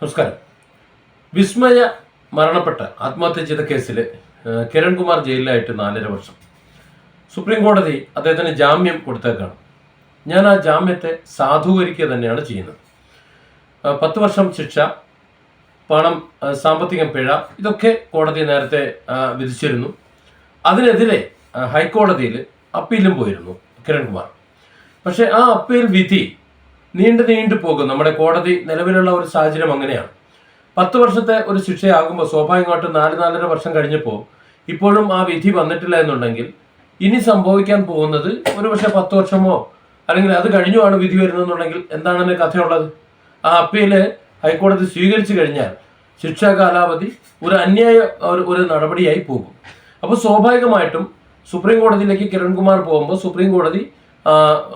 നമസ്കാരം. വിസ്മയ മരണപ്പെട്ട ആത്മഹത്യ ചെയ്ത കേസിൽ കിരൺകുമാർ ജയിലിലായിട്ട് നാലര വർഷം. സുപ്രീം കോടതി അദ്ദേഹത്തിന് ജാമ്യം കൊടുത്തേക്കാണ്. ഞാൻ ആ ജാമ്യത്തെ സാധൂകരിക്കുക തന്നെയാണ് ചെയ്യുന്നത്. പത്ത് വർഷം ശിക്ഷ പണം സാമ്പത്തിക പിഴ ഇതൊക്കെ കോടതി നേരത്തെ വിധിച്ചിരുന്നു. അതിനെതിരെ ഹൈക്കോടതിയിൽ അപ്പീലും പോയിരുന്നു കിരൺകുമാർ. പക്ഷേ ആ അപ്പീൽ വിധി നീണ്ടു നീണ്ടു പോകും. നമ്മുടെ കോടതി നിലവിലുള്ള ഒരു സാഹചര്യം അങ്ങനെയാണ്. പത്ത് വർഷത്തെ ഒരു ശിക്ഷയാകുമ്പോൾ സ്വാഭാവികമായിട്ടും നാല് നാലര വർഷം കഴിഞ്ഞപ്പോൾ ഇപ്പോഴും ആ വിധി വന്നിട്ടില്ല എന്നുണ്ടെങ്കിൽ ഇനി സംഭവിക്കാൻ പോകുന്നത് ഒരു പക്ഷേ പത്ത് വർഷമോ അല്ലെങ്കിൽ അത് കഴിഞ്ഞുമാണ് വിധി വരുന്നതെന്നുണ്ടെങ്കിൽ എന്താണ് അതിന്റെ കഥയുള്ളത്? ആ അപ്പീൽ ഹൈക്കോടതി സ്വീകരിച്ചു കഴിഞ്ഞാൽ ശിക്ഷാ കാലാവധി ഒരു അന്യായ ഒരു ഒരു നടപടിയായി പോകും. അപ്പോൾ സ്വാഭാവികമായിട്ടും സുപ്രീം കോടതിയിലേക്ക് കിരൺകുമാർ പോകുമ്പോൾ സുപ്രീം കോടതി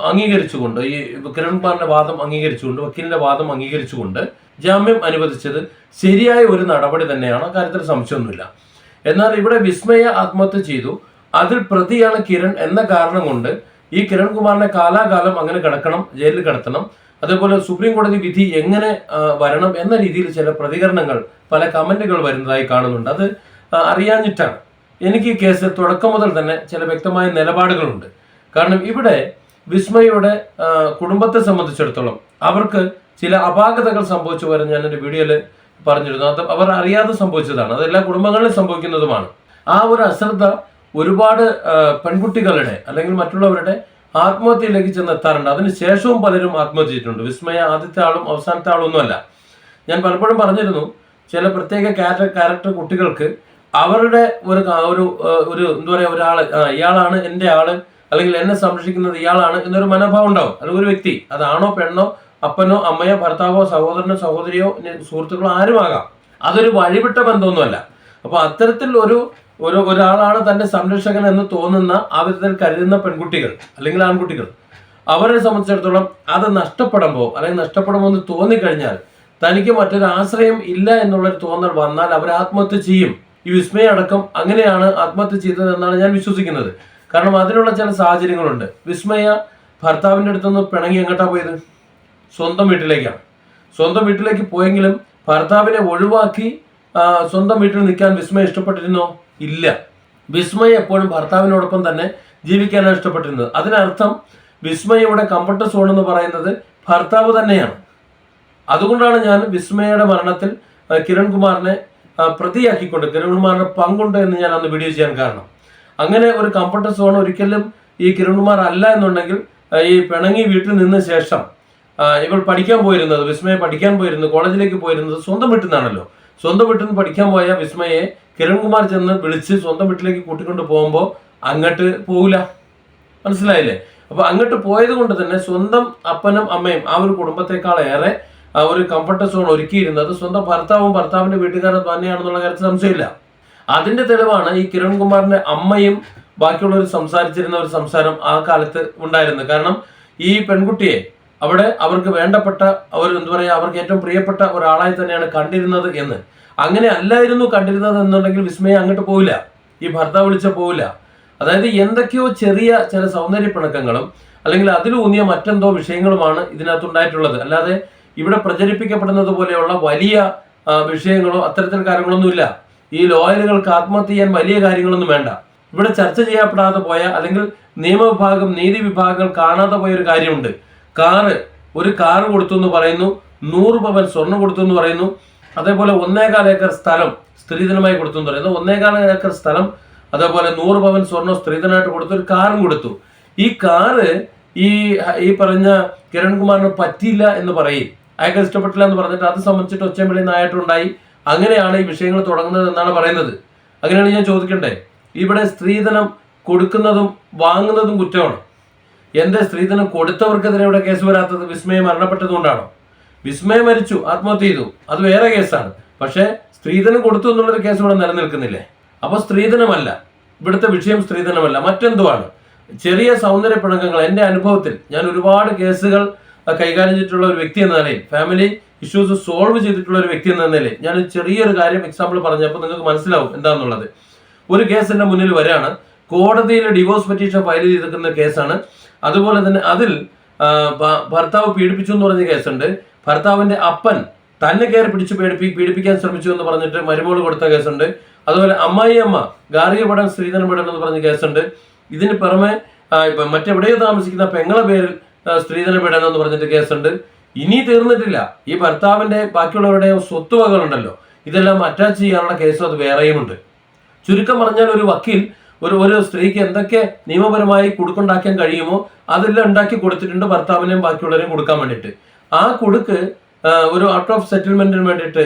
അംഗീകരിച്ചുകൊണ്ട് ഈ കിരൺ കുമാറിന്റെ വാദം അംഗീകരിച്ചുകൊണ്ട് വക്കീലിന്റെ വാദം അംഗീകരിച്ചുകൊണ്ട് ജാമ്യം അനുവദിച്ചത് ശരിയായ ഒരു നടപടി തന്നെയാണ് അക്കാര്യത്തിൽ സംശയമൊന്നുമില്ല. എന്നാൽ ഇവിടെ വിസ്മയ ആത്മഹത്യ ചെയ്തു. അതിൽ പ്രതിയാണ് കിരൺ എന്ന കാരണം കൊണ്ട് ഈ കിരൺകുമാറിനെ കാലാകാലം അങ്ങനെ കിടക്കണം ജയിലിൽ കിടത്തണം. അതേപോലെ സുപ്രീം കോടതി വിധി എങ്ങനെ വരണം എന്ന രീതിയിൽ ചില പ്രതികരണങ്ങൾ പല കമന്റുകൾ വരുന്നതായി കാണുന്നുണ്ട്. അത് അറിയാഞ്ഞിട്ടാണ്. എനിക്ക് ഈ കേസ് തുടക്കം മുതൽ തന്നെ ചില വ്യക്തമായ നിലപാടുകളുണ്ട്. കാരണം ഇവിടെ വിസ്മയുടെ കുടുംബത്തെ സംബന്ധിച്ചിടത്തോളം അവർക്ക് ചില അപാകതകൾ സംഭവിച്ചു വരെ ഞാൻ എന്റെ വീഡിയോയിൽ പറഞ്ഞിരുന്നു. അത് അവർ അറിയാതെ സംഭവിച്ചതാണ്. അത് എല്ലാ കുടുംബങ്ങളിലും സംഭവിക്കുന്നതുമാണ്. ആ ഒരു അശ്രദ്ധ ഒരുപാട് പെൺകുട്ടികളുടെ അല്ലെങ്കിൽ മറ്റുള്ളവരുടെ ആത്മഹത്യയിലേക്ക് ചെന്ന് എത്താറുണ്ട് അതിന് ശേഷവും പലരും ആത്മഹത്യ ചെയ്തിട്ടുണ്ട് വിസ്മയ ആദ്യത്തെ ആളും അവസാനത്തെ ആളും ഒന്നുമല്ല. ഞാൻ പലപ്പോഴും പറഞ്ഞിരുന്നു ചില പ്രത്യേക ക്യാരക്ടർ ക്യാരക്ടർ കുട്ടികൾക്ക് അവരുടെ ഒരു ഒരു ഒരു എന്താ പറയുക ഒരാൾ ഇയാളാണ് എന്റെ ആൾ അല്ലെങ്കിൽ എന്നെ സംരക്ഷിക്കുന്നത് ഇയാളാണ് എന്നൊരു മനോഭാവം ഉണ്ടാവും. അല്ലെങ്കിൽ ഒരു വ്യക്തി അതാണോ പെണ്ണോ അപ്പനോ അമ്മയോ ഭർത്താവോ സഹോദരനോ സഹോദരിയോ സുഹൃത്തുക്കളോ ആരുമാകാം. അതൊരു വഴിവിട്ട ബന്ധമൊന്നുമല്ല. അപ്പൊ അത്തരത്തിൽ ഒരു ഒരു ഒരാളാണ് തന്റെ സംരക്ഷകൻ എന്ന് തോന്നുന്ന ആ വിധത്തിൽ കരുതുന്ന പെൺകുട്ടികൾ അല്ലെങ്കിൽ ആൺകുട്ടികൾ. അവരെ സംബന്ധിച്ചിടത്തോളം അത് നഷ്ടപ്പെടുമ്പോൾ അല്ലെങ്കിൽ നഷ്ടപ്പെടുമെന്ന് തോന്നിക്കഴിഞ്ഞാൽ തനിക്ക് മറ്റൊരു ആശ്രയം ഇല്ല എന്നുള്ളൊരു തോന്നൽ വന്നാൽ അവർ ആത്മഹത്യ ചെയ്യും. ഈ വിസ്മയ അടക്കം അങ്ങനെയാണ് ആത്മഹത്യ ചെയ്തത് എന്നാണ് ഞാൻ വിശ്വസിക്കുന്നത്. കാരണം അതിനുള്ള ചില സാഹചര്യങ്ങളുണ്ട്. വിസ്മയ ഭർത്താവിന്റെ അടുത്തുനിന്ന് പിണങ്ങി എങ്ങോട്ടാ പോയത്? സ്വന്തം വീട്ടിലേക്കാണ്. സ്വന്തം വീട്ടിലേക്ക് പോയെങ്കിലും ഭർത്താവിനെ ഒഴിവാക്കി സ്വന്തം വീട്ടിൽ നിൽക്കാൻ വിസ്മയ ഇഷ്ടപ്പെട്ടിരുന്നോ? ഇല്ല. വിസ്മയ എപ്പോഴും ഭർത്താവിനോടൊപ്പം തന്നെ ജീവിക്കാനാണ് ഇഷ്ടപ്പെട്ടിരുന്നത്. അതിനർത്ഥം വിസ്മയയുടെ കംഫർട്ട് സോൺ എന്ന് പറയുന്നത് ഭർത്താവ് തന്നെയാണ്. അതുകൊണ്ടാണ് ഞാൻ വിസ്മയയുടെ മരണത്തിൽ കിരൺകുമാറിനെ പ്രതിയാക്കിക്കൊണ്ട് കിരൺകുമാറിന് പങ്കുണ്ട് എന്ന് ഞാൻ അന്ന് വീഡിയോ ചെയ്യാൻ കാരണം. അങ്ങനെ ഒരു കംഫർട്ട് സോൺ ഒരിക്കലും ഈ കിരൺകുമാർ അല്ല എന്നുണ്ടെങ്കിൽ ഈ പിണങ്ങി വീട്ടിൽ നിന്ന ശേഷം ഇവൾ പഠിക്കാൻ പോയിരുന്നത് വിസ്മയെ പഠിക്കാൻ പോയിരുന്നത് കോളേജിലേക്ക് പോയിരുന്നത് സ്വന്തം വീട്ടിൽ നിന്നാണല്ലോ. സ്വന്തം വീട്ടിൽ നിന്ന് പഠിക്കാൻ പോയ വിസ്മയെ കിരൺകുമാർ ചെന്ന് വിളിച്ച് സ്വന്തം വീട്ടിലേക്ക് കൂട്ടിക്കൊണ്ട് പോകുമ്പോൾ അങ്ങോട്ട് പോകില്ല മനസ്സിലായില്ലേ? അപ്പൊ അങ്ങോട്ട് പോയത് കൊണ്ട് തന്നെ സ്വന്തം അപ്പനും അമ്മയും ആ ഒരു കുടുംബത്തെക്കാൾ ഏറെ ഒരു കംഫർട്ട് സോൺ ഒരുക്കിയിരുന്നത് സ്വന്തം ഭർത്താവും ഭർത്താവിന്റെ വീട്ടുകാരും തന്നെയാണെന്നുള്ള കാര്യത്തിൽ സംശയമില്ല. അതിന്റെ തെളിവാണ് ഈ കിരൺ കുമാറിന്റെ അമ്മയും ബാക്കിയുള്ളവർ സംസാരിച്ചിരുന്ന ഒരു സംസാരം ആ കാലത്ത് ഉണ്ടായിരുന്നത്. കാരണം ഈ പെൺകുട്ടിയെ അവിടെ അവർക്ക് വേണ്ടപ്പെട്ട അവർ എന്താ പറയുക അവർക്ക് ഏറ്റവും പ്രിയപ്പെട്ട ഒരാളായി തന്നെയാണ് കണ്ടിരുന്നത് എന്ന്. അങ്ങനെ അല്ലായിരുന്നു കണ്ടിരുന്നത് എന്നുണ്ടെങ്കിൽ വിസ്മയം അങ്ങോട്ട് പോവില്ല. ഈ ഭർത്താവ് വിളിച്ച പോവില്ല. അതായത് എന്തൊക്കെയോ ചെറിയ ചില സൗന്ദര്യ പിണക്കങ്ങളും അല്ലെങ്കിൽ അതിലൂന്നിയ മറ്റെന്തോ വിഷയങ്ങളുമാണ് ഇതിനകത്ത് ഉണ്ടായിട്ടുള്ളത് അല്ലാതെ ഇവിടെ പ്രചരിപ്പിക്കപ്പെടുന്നത് പോലെയുള്ള വലിയ വിഷയങ്ങളോ അത്തരത്തിൽ കാര്യങ്ങളൊന്നുമില്ല. ഈ ലോയലുകൾക്ക് ആത്മഹത്യ ചെയ്യാൻ വലിയ കാര്യങ്ങളൊന്നും വേണ്ട. ഇവിടെ ചർച്ച ചെയ്യപ്പെടാതെ പോയ അല്ലെങ്കിൽ നിയമവിഭാഗം നീതി വിഭാഗങ്ങൾ കാണാതെ പോയ ഒരു കാര്യമുണ്ട്. കാറ് ഒരു കാറ് കൊടുത്തു എന്ന് പറയുന്നു നൂറ് പവൻ സ്വർണം കൊടുത്തു എന്ന് പറയുന്നു. അതേപോലെ ഒന്നേകാൽ ഏക്കർ സ്ഥലം സ്ത്രീധനമായി കൊടുത്തു എന്ന് പറയുന്നു. ഒന്നേകാൽ ഏക്കർ സ്ഥലം അതേപോലെ നൂറ് പവൻ സ്വർണം സ്ത്രീധനമായിട്ട് കൊടുത്തു ഒരു കാറും കൊടുത്തു. ഈ കാറ് ഈ ഈ പറഞ്ഞ കിരൺകുമാറിന് പറ്റിയില്ല എന്ന് പറയും. അയാൾക്ക് ഇഷ്ടപ്പെട്ടില്ല എന്ന് പറഞ്ഞിട്ട് അത് സംബന്ധിച്ചിട്ട് ഒച്ചമ്പിളി നായിട്ടുണ്ടായി അങ്ങനെയാണ് ഈ വിഷയങ്ങൾ തുടങ്ങുന്നത് എന്നാണ് പറയുന്നത്. അങ്ങനെയാണ് ഞാൻ ചോദിക്കണ്ടേ? ഇവിടെ സ്ത്രീധനം കൊടുക്കുന്നതും വാങ്ങുന്നതും കുറ്റമാണ്. എന്റെ സ്ത്രീധനം കൊടുത്തവർക്കെതിരെ ഇവിടെ കേസ് വരാത്തത് വിസ്മയം മരണപ്പെട്ടതുകൊണ്ടാണോ വിസ്മയം മരിച്ചു ആത്മഹത്യ ചെയ്തു. അത് വേറെ കേസാണ്. പക്ഷേ സ്ത്രീധനം കൊടുത്തു എന്നുള്ളൊരു കേസ് ഇവിടെ നിലനിൽക്കുന്നില്ലേ? അപ്പൊ സ്ത്രീധനമല്ല. ഇവിടുത്തെ വിഷയം സ്ത്രീധനമല്ല. മറ്റെന്തുവാണ്? ചെറിയ സൗന്ദര്യ പിണക്കങ്ങൾ എന്റെ അനുഭവത്തിൽ ഞാൻ ഒരുപാട് കേസുകൾ കൈകാര്യം ചെയ്തിട്ടുള്ള ഒരു വ്യക്തി എന്ന നിലയിൽ ഫാമിലി ഇഷ്യൂസ് സോൾവ് ചെയ്തിട്ടുള്ള ഒരു വ്യക്തി എന്ന നിലയിൽ ഞാൻ ചെറിയൊരു കാര്യം എക്സാമ്പിൾ പറഞ്ഞപ്പോൾ നിങ്ങൾക്ക് മനസ്സിലാവും എന്താണെന്നുള്ളത് ഒരു കേസ് എന്റെ മുന്നിൽ വരാണ്. കോടതിയിൽ ഡിവോഴ്സ് പെറ്റീഷൻ ഫയൽ ചെയ്തിരിക്കുന്ന കേസാണ് അതുപോലെ തന്നെ അതിൽ ഭർത്താവ് പീഡിപ്പിച്ചു എന്ന് പറഞ്ഞ കേസുണ്ട് ഭർത്താവിന്റെ അപ്പൻ തന്നെ കയറി പിടിച്ച് പേടിപ്പി പീഡിപ്പിക്കാൻ ശ്രമിച്ചു എന്ന് പറഞ്ഞിട്ട് മരുമോൾ കൊടുത്ത കേസുണ്ട് അതുപോലെ അമ്മായി അമ്മ ഗാർഹിക പടം സ്ത്രീധന പടം എന്ന് പറഞ്ഞ കേസുണ്ട് ഇതിന് പുറമെ മറ്റെവിടെയോ താമസിക്കുന്ന പെങ്ങളെ പേരിൽ ആ, സ്ത്രീധന പീഡനം എന്ന് പറഞ്ഞിട്ട് കേസുണ്ട് ഇനി തീർന്നിട്ടില്ല. ഈ ഭർത്താവിന്റെ ബാക്കിയുള്ളവരുടെ സ്വത്തുവകകളുണ്ടല്ലോ. ഇതെല്ലാം അറ്റാച്ച് ചെയ്യാനുള്ള കേസ് അത് വേറെയുമുണ്ട്. ചുരുക്കം പറഞ്ഞാൽ ഒരു വക്കീൽ ഒരു ഒരു സ്ത്രീക്ക് എന്തൊക്കെ നിയമപരമായി കൊടുക്കുണ്ടാക്കാൻ കഴിയുമോ അതെല്ലാം ഉണ്ടാക്കി കൊടുത്തിട്ടുണ്ട് ഭർത്താവിനെയും ബാക്കിയുള്ളവരെയും കൊടുക്കാൻ വേണ്ടിയിട്ട്. ആ കൊടുക്ക് ഒരു ഔട്ട് ഓഫ് സെറ്റിൽമെന്റിന് വേണ്ടിയിട്ട്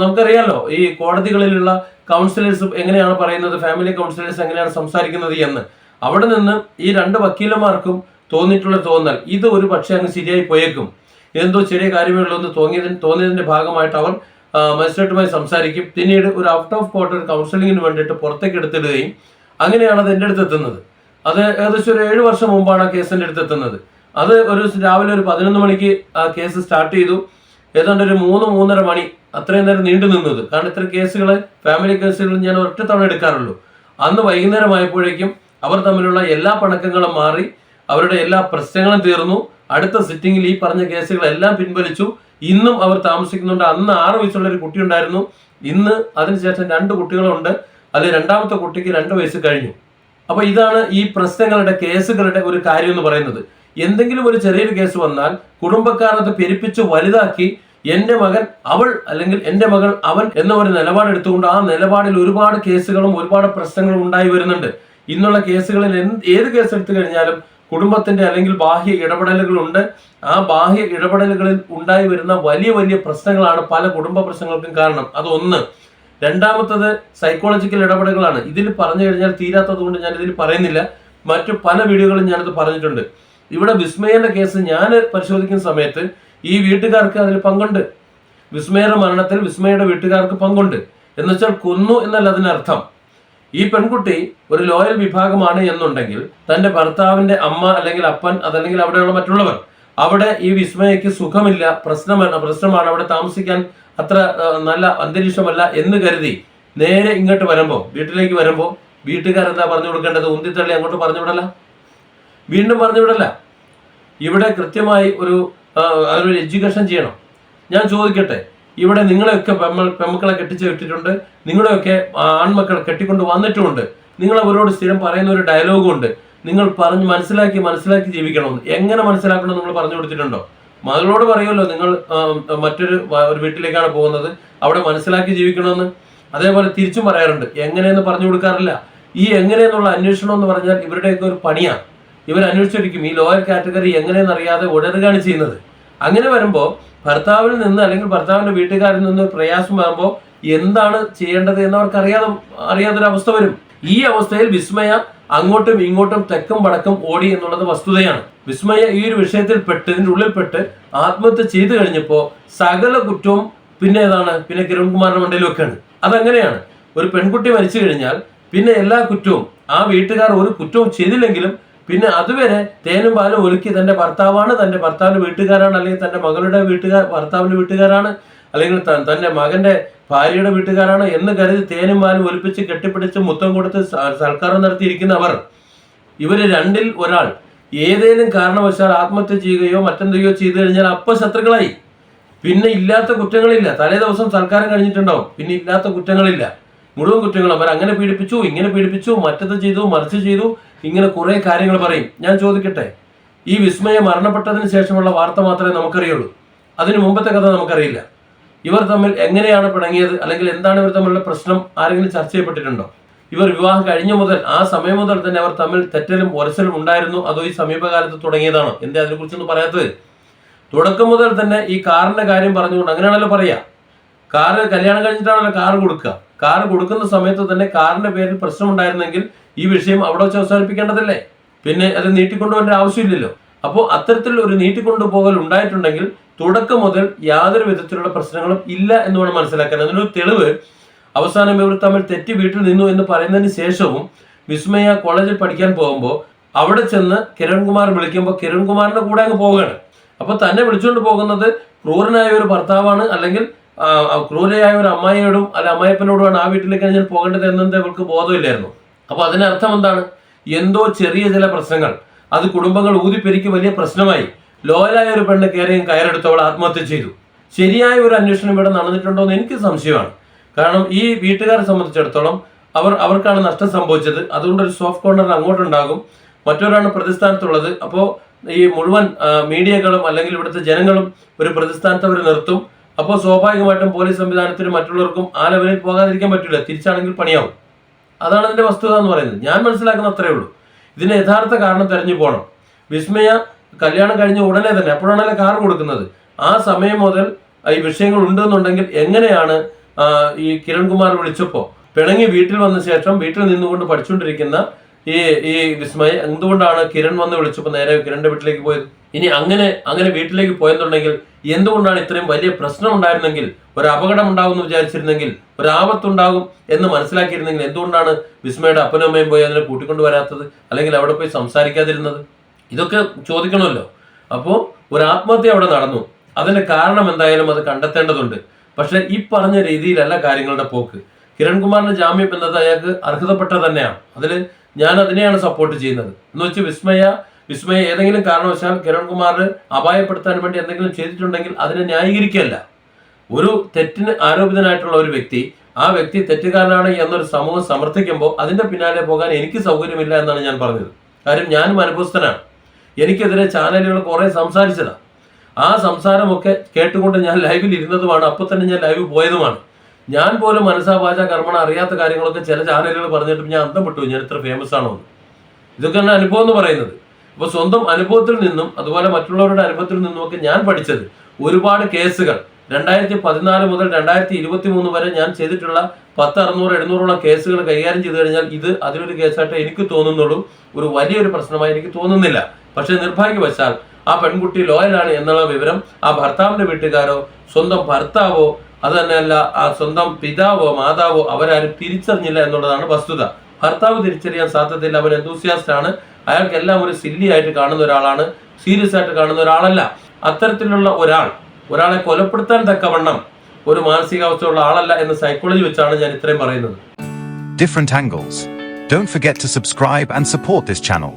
നമുക്കറിയാലോ ഈ കോടതികളിലുള്ള കൗൺസിലേഴ്സ് എങ്ങനെയാണ് പറയുന്നത് ഫാമിലി കൗൺസിലേഴ്സ് എങ്ങനെയാണ് സംസാരിക്കുന്നത് എന്ന്. അവിടെ നിന്ന് ഈ രണ്ട് വക്കീലന്മാർക്കും തോന്നിയിട്ടുള്ള തോന്നൽ ഇത് ഒരു പക്ഷേ അങ്ങ് ശരിയായി പോയേക്കും. ഇതെന്തോ ചെറിയ കാര്യമേ ഉള്ളൂ തോന്നിയതിന് തോന്നിയതിന്റെ ഭാഗമായിട്ട് അവർ മജിസ്ട്രേറ്റുമായി സംസാരിക്കും. പിന്നീട് ഒരു ഔട്ട് ഓഫ് കോർട്ട് കൗൺസിലിങ്ങിന് വേണ്ടിയിട്ട് പുറത്തേക്ക് എടുത്തിടുകയും അങ്ങനെയാണ് അത് എന്റെ അടുത്ത് എത്തുന്നത്. അത് ഏകദേശം ഒരു ഏഴ് വർഷം മുമ്പാണ് ആ കേസ് എന്റെ അടുത്ത് എത്തുന്നത്. അത് ഒരു രാവിലെ ഒരു പതിനൊന്ന് മണിക്ക് ആ കേസ് സ്റ്റാർട്ട് ചെയ്തു. ഏതാണ്ട് ഒരു മൂന്ന് മൂന്നര മണി അത്രയും നേരം നീണ്ടു നിന്നത്. കാരണം ഇത്ര കേസുകൾ ഫാമിലി കേസുകൾ ഞാൻ ഒറ്റ തവണ എടുക്കാറുള്ളൂ. അന്ന് വൈകുന്നേരമായപ്പോഴേക്കും അവർ തമ്മിലുള്ള എല്ലാ പണക്കങ്ങളും മാറി അവരുടെ എല്ലാ പ്രശ്നങ്ങളും തീർന്നു. അടുത്ത സിറ്റിംഗിൽ ഈ പറഞ്ഞ കേസുകളെല്ലാം പിൻവലിച്ചു. ഇന്നും അവർ താമസിക്കുന്നുണ്ട്. അന്ന് ആറ് വയസ്സുള്ള ഒരു കുട്ടി ഉണ്ടായിരുന്നു ഇന്ന് അതിനുശേഷം രണ്ട് കുട്ടികളുണ്ട്. അതിൽ രണ്ടാമത്തെ കുട്ടിക്ക് രണ്ട് വയസ്സ് കഴിഞ്ഞു. അപ്പോൾ ഇതാണ് ഈ പ്രശ്നങ്ങളുടെ കേസുകളുടെ ഒരു കാര്യം എന്ന് പറയുന്നത്. എന്തെങ്കിലും ഒരു ചെറിയൊരു കേസ് വന്നാൽ കുടുംബക്കാരത് പെരുപ്പിച്ച് വലുതാക്കി എന്റെ മകൻ അവൾ അല്ലെങ്കിൽ എന്റെ മകൾ അവൻ എന്ന ഒരു നിലപാടെടുത്തുകൊണ്ട് ആ നിലപാടിൽ ഒരുപാട് കേസുകളും ഒരുപാട് പ്രശ്നങ്ങളും ഉണ്ടായി വരുന്നുണ്ട്. ഇന്നുള്ള കേസുകളിൽ എന്ത് ഏത് കേസ് എടുത്തു കഴിഞ്ഞാലും കുടുംബത്തിന്റെ അല്ലെങ്കിൽ ബാഹ്യ ഇടപെടലുകളുണ്ട്. ആ ബാഹ്യ ഇടപെടലുകളിൽ ഉണ്ടായി വരുന്ന വലിയ വലിയ പ്രശ്നങ്ങളാണ് പല കുടുംബ പ്രശ്നങ്ങൾക്കും കാരണം. അതൊന്ന്. രണ്ടാമത്തത് സൈക്കോളജിക്കൽ ഇടപെടലുകളാണ്. ഇതിൽ പറഞ്ഞു കഴിഞ്ഞാൽ തീരാത്തത് കൊണ്ട് ഞാൻ ഇതിൽ പറയുന്നില്ല. മറ്റു പല വീഡിയോകളും ഞാനത് പറഞ്ഞിട്ടുണ്ട്. ഇവിടെ വിസ്മയന്റെ കേസ് ഞാൻ പരിശോധിക്കുന്ന സമയത്ത് ഈ വീട്ടുകാർക്ക് അതിൽ പങ്കുണ്ട്. വിസ്മയയുടെ മരണത്തിൽ വിസ്മയുടെ വീട്ടുകാർക്ക് പങ്കുണ്ട്. എന്നുവെച്ചാൽ കൊന്നു എന്നല്ല അതിനർത്ഥം. ഈ പെൺകുട്ടി ഒരു ലോയൽ വിഭാഗമാണ് എന്നുണ്ടെങ്കിൽ തന്റെ ഭർത്താവിന്റെ അമ്മ അല്ലെങ്കിൽ അപ്പൻ അതല്ലെങ്കിൽ അവിടെയുള്ള മറ്റുള്ളവർ അവിടെ ഈ വിസ്മയക്ക് സുഖമില്ല പ്രശ്നമാണ് പ്രശ്നമാണ് അവിടെ താമസിക്കാൻ അത്ര നല്ല അന്തരീക്ഷമല്ല എന്ന് കരുതി നേരെ ഇങ്ങോട്ട് വരുമ്പോൾ വീട്ടിലേക്ക് വരുമ്പോൾ വീട്ടുകാരെന്താ പറഞ്ഞു കൊടുക്കേണ്ടത്? ഉന്തിത്തള്ളി അങ്ങോട്ട് പറഞ്ഞു വിടല. വീണ്ടും പറഞ്ഞു വിടല. ഇവിടെ കൃത്യമായി ഒരു ഒരു എഡ്യൂക്കേഷൻ ചെയ്യണം. ഞാൻ ചോദിക്കട്ടെ ഇവിടെ നിങ്ങളെയൊക്കെ പെമ്മ പെമ്മക്കളെ കെട്ടിച്ച് വിട്ടിട്ടുണ്ട് നിങ്ങളെയൊക്കെ ആൺമക്കളെ കെട്ടിക്കൊണ്ട് വന്നിട്ടുമുണ്ട്. നിങ്ങൾ അവരോട് സ്ഥിരം പറയുന്ന ഒരു ഡയലോഗും ഉണ്ട്. നിങ്ങൾ പറഞ്ഞ് മനസ്സിലാക്കി മനസ്സിലാക്കി ജീവിക്കണമെന്ന്. എങ്ങനെ മനസ്സിലാക്കണം നമ്മൾ പറഞ്ഞു കൊടുത്തിട്ടുണ്ടോ? മകളോട് പറയുമല്ലോ നിങ്ങൾ മറ്റൊരു ഒരു വീട്ടിലേക്കാണ് പോകുന്നത്. അവിടെ മനസ്സിലാക്കി ജീവിക്കണമെന്ന്. അതേപോലെ തിരിച്ചും പറയാറുണ്ട്. എങ്ങനെയെന്ന് പറഞ്ഞു കൊടുക്കാറില്ല. ഈ എങ്ങനെയെന്നുള്ള അന്വേഷണം എന്ന് പറഞ്ഞാൽ ഇവരുടെയൊക്കെ ഒരു പണിയാണ്. ഇവർ അന്വേഷിച്ചിരിക്കും ഈ ലോയർ കാറ്റഗറി എങ്ങനെയെന്നറിയാതെ ഉടരുകയാണ് ചെയ്യുന്നത്. അങ്ങനെ വരുമ്പോൾ ഭർത്താവിൽ നിന്ന് അല്ലെങ്കിൽ ഭർത്താവിന്റെ വീട്ടുകാരിൽ നിന്ന് പ്രയാസം വരുമ്പോൾ എന്താണ് ചെയ്യേണ്ടത് എന്ന് അവർക്ക് അറിയാതെ അറിയാത്തൊരവസ്ഥ വരും. ഈ അവസ്ഥയിൽ വിസ്മയ അങ്ങോട്ടും ഇങ്ങോട്ടും തെക്കും വടക്കും ഓടി എന്നുള്ളത് വസ്തുതയാണ്. വിസ്മയ ഈ ഒരു വിഷയത്തിൽ പെട്ട് ഇതിന്റെ ഉള്ളിൽപ്പെട്ട് ആത്മഹത്യ ചെയ്തു കഴിഞ്ഞപ്പോൾ സകല കുറ്റവും പിന്നെ ഏതാണ്? പിന്നെ കിരൺകുമാറിന്റെ മണ്ടയിലൊക്കെയാണ് അതങ്ങനെയാണ്. ഒരു പെൺകുട്ടി മരിച്ചു കഴിഞ്ഞാൽ പിന്നെ എല്ലാ കുറ്റവും ആ വീട്ടുകാർ ഒരു കുറ്റവും ചെയ്തില്ലെങ്കിലും പിന്നെ അതുവരെ തേനും പാലും ഒലുക്കി തന്റെ ഭർത്താവാണ് തന്റെ ഭർത്താവിന്റെ വീട്ടുകാരാണ് അല്ലെങ്കിൽ തന്റെ മകളുടെ വീട്ടുകാർ ഭർത്താവിന്റെ വീട്ടുകാരാണ് അല്ലെങ്കിൽ തന്റെ മകന്റെ ഭാര്യയുടെ വീട്ടുകാരാണ് എന്ന് കരുതി തേനും പാലും ഒലിപ്പിച്ച് കെട്ടിപ്പിടിച്ച് മുത്തം കൊടുത്ത് സൽക്കാരം നടത്തിയിരിക്കുന്നവർ. ഇവർ രണ്ടിൽ ഒരാൾ ഏതേലും കാരണവശാൽ ആത്മഹത്യ ചെയ്യുകയോ മറ്റെന്തെയോ ചെയ്തു കഴിഞ്ഞാൽ അപ്പൊ ശത്രുക്കളായി. പിന്നെ ഇല്ലാത്ത കുറ്റങ്ങളില്ല. തലേ ദിവസം സൽക്കാരം കഴിഞ്ഞിട്ടുണ്ടാവും. പിന്നെ ഇല്ലാത്ത കുറ്റങ്ങളില്ല. മുഴുവൻ കുറ്റങ്ങളും അവർ അങ്ങനെ പീഡിപ്പിച്ചു ഇങ്ങനെ പീഡിപ്പിച്ചു മറ്റത് ചെയ്തു മറിച്ച് ചെയ്തു ഇങ്ങനെ കുറെ കാര്യങ്ങൾ പറയും. ഞാൻ ചോദിക്കട്ടെ ഈ വിസ്മയ മരണപ്പെട്ടതിന് ശേഷമുള്ള വാർത്ത മാത്രമേ നമുക്കറിയുള്ളൂ. അതിനു മുമ്പത്തെ കഥ നമുക്കറിയില്ല. ഇവർ തമ്മിൽ എങ്ങനെയാണ് പിണങ്ങിയത് അല്ലെങ്കിൽ എന്താണ് ഇവർ തമ്മിലുള്ള പ്രശ്നം ആരെങ്കിലും ചർച്ച ചെയ്യപ്പെട്ടിട്ടുണ്ടോ? ഇവർ വിവാഹം കഴിഞ്ഞ മുതൽ ആ സമയം മുതൽ തന്നെ അവർ തമ്മിൽ തെറ്റലും ഉരസലും ഉണ്ടായിരുന്നു അതോ ഈ സമീപകാലത്ത് തുടങ്ങിയതാണോ? എന്തേ അതിനെക്കുറിച്ചൊന്നും പറയാത്തത്? തുടക്കം മുതൽ തന്നെ ഈ കാറിന്റെ കാര്യം പറഞ്ഞുകൊണ്ട് അങ്ങനെയാണല്ലോ പറയാ. കാറ് കല്യാണം കഴിഞ്ഞിട്ടാണല്ലോ കാറ് കൊടുക്കുക. കാറ് കൊടുക്കുന്ന സമയത്ത് തന്നെ കാറിന്റെ പേരിൽ പ്രശ്നം ഉണ്ടായിരുന്നെങ്കിൽ ഈ വിഷയം അവിടെ വെച്ച് അവസാനിപ്പിക്കേണ്ടതല്ലേ? പിന്നെ അത് നീട്ടിക്കൊണ്ടുപോകേണ്ട ആവശ്യമില്ലല്ലോ. അപ്പോൾ അത്തരത്തിൽ ഒരു നീട്ടിക്കൊണ്ടുപോകൽ ഉണ്ടായിട്ടുണ്ടെങ്കിൽ തുടക്കം മുതൽ യാതൊരു വിധത്തിലുള്ള പ്രശ്നങ്ങളും ഇല്ല എന്ന് വേണം മനസ്സിലാക്കാൻ. അതിനൊരു തെളിവ് അവസാനം ഇവർ തമ്മിൽ തെറ്റി വീട്ടിൽ നിന്നു എന്ന് പറയുന്നതിന് ശേഷവും വിസ്മയ കോളേജിൽ പഠിക്കാൻ പോകുമ്പോൾ അവിടെ ചെന്ന് കിരൺകുമാർ വിളിക്കുമ്പോൾ കിരൺകുമാറിന്റെ കൂടെ അങ്ങ് പോവുകയാണ്. അപ്പോൾ തന്നെ വിളിച്ചുകൊണ്ട് പോകുന്നത് ക്രൂരനായ ഒരു ഭർത്താവാണ് അല്ലെങ്കിൽ ക്രൂരയായ ഒരു അമ്മായിയോടും അല്ല അമ്മായിപ്പനോടുമാണ് ആ വീട്ടിലേക്ക് ഞാൻ പോകേണ്ടത് എന്നത് അവർക്ക് ബോധമില്ലായിരുന്നു. അപ്പോൾ അതിനർത്ഥം എന്താണ്? എന്തോ ചെറിയ ചില പ്രശ്നങ്ങൾ. അത് കുടുംബങ്ങൾ ഊതിപ്പെരിക്ക് വലിയ പ്രശ്നമായി. ലോയലായ ഒരു പെണ്ണ് കയറി കയറെടുത്തവൾ ആത്മഹത്യ ചെയ്തു. ശരിയായ ഒരു അന്വേഷണം ഇവിടെ നടന്നിട്ടുണ്ടോ എന്ന് എനിക്ക് സംശയമാണ്. കാരണം ഈ വീട്ടുകാരെ സംബന്ധിച്ചിടത്തോളം അവർ അവർക്കാണ് നഷ്ടം സംഭവിച്ചത്. അതുകൊണ്ട് ഒരു സോഫ്റ്റ് കോർണർ അങ്ങോട്ടുണ്ടാകും. മറ്റൊരാണ് പ്രതിസ്ഥാനത്തുള്ളത്. അപ്പോൾ ഈ മുഴുവൻ മീഡിയകളും അല്ലെങ്കിൽ ഇവിടുത്തെ ജനങ്ങളും ഒരു പ്രതിസ്ഥാനത്ത് അവർ നിർത്തും. അപ്പോൾ സ്വാഭാവികമായിട്ടും പോലീസ് സംവിധാനത്തിന് മറ്റുള്ളവർക്കും ആ ലെവലിൽ പോകാതിരിക്കാൻ പറ്റില്ല. തിരിച്ചാണെങ്കിൽ പണിയാവും. അതാണ് അതിന്റെ വസ്തുത എന്ന് പറയുന്നത്. ഞാൻ മനസ്സിലാക്കുന്ന അത്രേ ഉള്ളൂ. ഇതിന് യഥാർത്ഥ കാരണം തെരഞ്ഞു പോകണം. വിസ്മയ കല്യാണം കഴിഞ്ഞ ഉടനെ തന്നെ എപ്പോഴാണല്ലേ കാർ കൊടുക്കുന്നത്? ആ സമയം മുതൽ ഈ വിഷയങ്ങൾ ഉണ്ടെന്നുണ്ടെങ്കിൽ എങ്ങനെയാണ് ഈ കിരൺകുമാർ വിളിച്ചപ്പോൾ? പിണങ്ങി വീട്ടിൽ വന്ന ശേഷം വീട്ടിൽ നിന്നുകൊണ്ട് പഠിച്ചുകൊണ്ടിരിക്കുന്ന ഈ ഈ വിസ്മയ എന്തുകൊണ്ടാണ് കിരൺ വന്ന് വിളിച്ചപ്പോൾ നേരെ കിരണിന്റെ വീട്ടിലേക്ക് പോയത്? ഇനി അങ്ങനെ അങ്ങനെ വീട്ടിലേക്ക് പോയെന്നുണ്ടെങ്കിൽ എന്തുകൊണ്ടാണ് ഇത്രയും വലിയ പ്രശ്നം ഉണ്ടായിരുന്നെങ്കിൽ ഒരു അപകടം ഉണ്ടാവും എന്ന് വിചാരിച്ചിരുന്നെങ്കിൽ ഒരു ആപത്തുണ്ടാകും എന്ന് മനസ്സിലാക്കിയിരുന്നെങ്കിൽ എന്തുകൊണ്ടാണ് വിസ്മയുടെ അപ്പനും അമ്മയും പോയി അതിനെ കൂട്ടിക്കൊണ്ട് വരാത്തത്? അല്ലെങ്കിൽ അവിടെ പോയി സംസാരിക്കാതിരുന്നത്? ഇതൊക്കെ ചോദിക്കണമല്ലോ. അപ്പോൾ ഒരു ആത്മഹത്യ അവിടെ നടന്നു. അതിന്റെ കാരണം എന്തായാലും അത് കണ്ടെത്തേണ്ടതുണ്ട്. പക്ഷെ ഈ പറഞ്ഞ രീതിയിലല്ല കാര്യങ്ങളുടെ പോക്ക്. കിരൺകുമാറിന്റെ ജാമ്യം എന്നത് അയാൾക്ക് അർഹതപ്പെട്ട തന്നെയാണ്. അതിൽ ഞാൻ അതിനെയാണ് സപ്പോർട്ട് ചെയ്യുന്നത്. എന്ന് വെച്ച് വിസ്മയ വിസ്മയ ഏതെങ്കിലും കാരണവശാൽ കിരൺകുമാർ അപായപ്പെടുത്താൻ വേണ്ടി എന്തെങ്കിലും ചെയ്തിട്ടുണ്ടെങ്കിൽ അതിനെ ന്യായീകരിക്കുകയല്ല. ഒരു തെറ്റിന് ആരോപിതനായിട്ടുള്ള ഒരു വ്യക്തി ആ വ്യക്തി തെറ്റുകാരനാണ് എന്നൊരു സമൂഹം സമർത്ഥിക്കുമ്പോൾ അതിന്റെ പിന്നാലെ പോകാൻ എനിക്ക് സൗകര്യമില്ല എന്നാണ് ഞാൻ പറഞ്ഞത്. കാര്യം ഞാനും അനുഭവസ്ഥനാണ്. എനിക്കെതിരെ ചാനലുകൾ കുറെ സംസാരിച്ചതാണ് ആ സംസാരമൊക്കെ കേട്ടുകൊണ്ട് ഞാൻ ലൈവിൽ ഇരുന്നതുമാണ് അപ്പോൾ തന്നെ ഞാൻ ലൈവ് പോയതുമാണ്. ഞാൻ പോലും മനസ്സാവാച കർമ്മണ അറിയാത്ത കാര്യങ്ങളൊക്കെ ചില ചാനലുകൾ പറഞ്ഞിട്ട് ഞാൻ അന്തം വിട്ടു. ഞാൻ ഇത്ര ഫേമസ് ആണോ ഇതൊക്കെയാണ് അനുഭവം എന്ന് പറയുന്നത്. അപ്പോൾ സ്വന്തം അനുഭവത്തിൽ നിന്നും അതുപോലെ മറ്റുള്ളവരുടെ അനുഭവത്തിൽ നിന്നുമൊക്കെ ഞാൻ പഠിച്ചത് ഒരുപാട് കേസുകൾ. രണ്ടായിരത്തി പതിനാല് മുതൽ രണ്ടായിരത്തി ഇരുപത്തി മൂന്ന് വരെ ഞാൻ ചെയ്തിട്ടുള്ള പത്ത് അറുന്നൂറ് എഴുന്നൂറോളം കേസുകൾ കൈകാര്യം ചെയ്തു കഴിഞ്ഞാൽ ഇത് അതിലൊരു കേസായിട്ട് എനിക്ക് തോന്നുന്നുള്ളൂ. ഒരു വലിയൊരു പ്രശ്നമായി എനിക്ക് തോന്നുന്നില്ല. പക്ഷേ നിർഭാഗ്യവശാൽ ആ പെൺകുട്ടി ലോയലാണ് എന്നുള്ള വിവരം ആ ഭർത്താവിന്റെ വീട്ടുകാരോ സ്വന്തം ഭർത്താവോ അത് തന്നെയല്ല ആ സ്വന്തം പിതാവോ മാതാവോ അവരാരും തിരിച്ചറിഞ്ഞില്ല എന്നുള്ളതാണ് വസ്തുത ഭർത്താവ് തിരിച്ചറിയാൻ സാധ്യതയില്ല അവൻ എന്തൂസിയാസ്റ്റ് ആണ് അയാൾക്ക് എല്ലാം ഒരു സില്ലി ആയിട്ട് കാണുന്ന ഒരാളാണ് സീരിയസ് ആയിട്ട് കാണുന്ന ഒരാളല്ല അത്തരത്തിലുള്ള ഒരാൾ ഒരാളെ കൊലപ്പെടുത്താൻ തക്കവണ്ണം ഒരു മാനസികാവസ്ഥയുള്ള ആളല്ല എന്ന് സൈക്കോളജി വെച്ചാണ് ഞാൻ ഇത്രയും പറയുന്നത് different angles. Don't forget to subscribe and support this channel.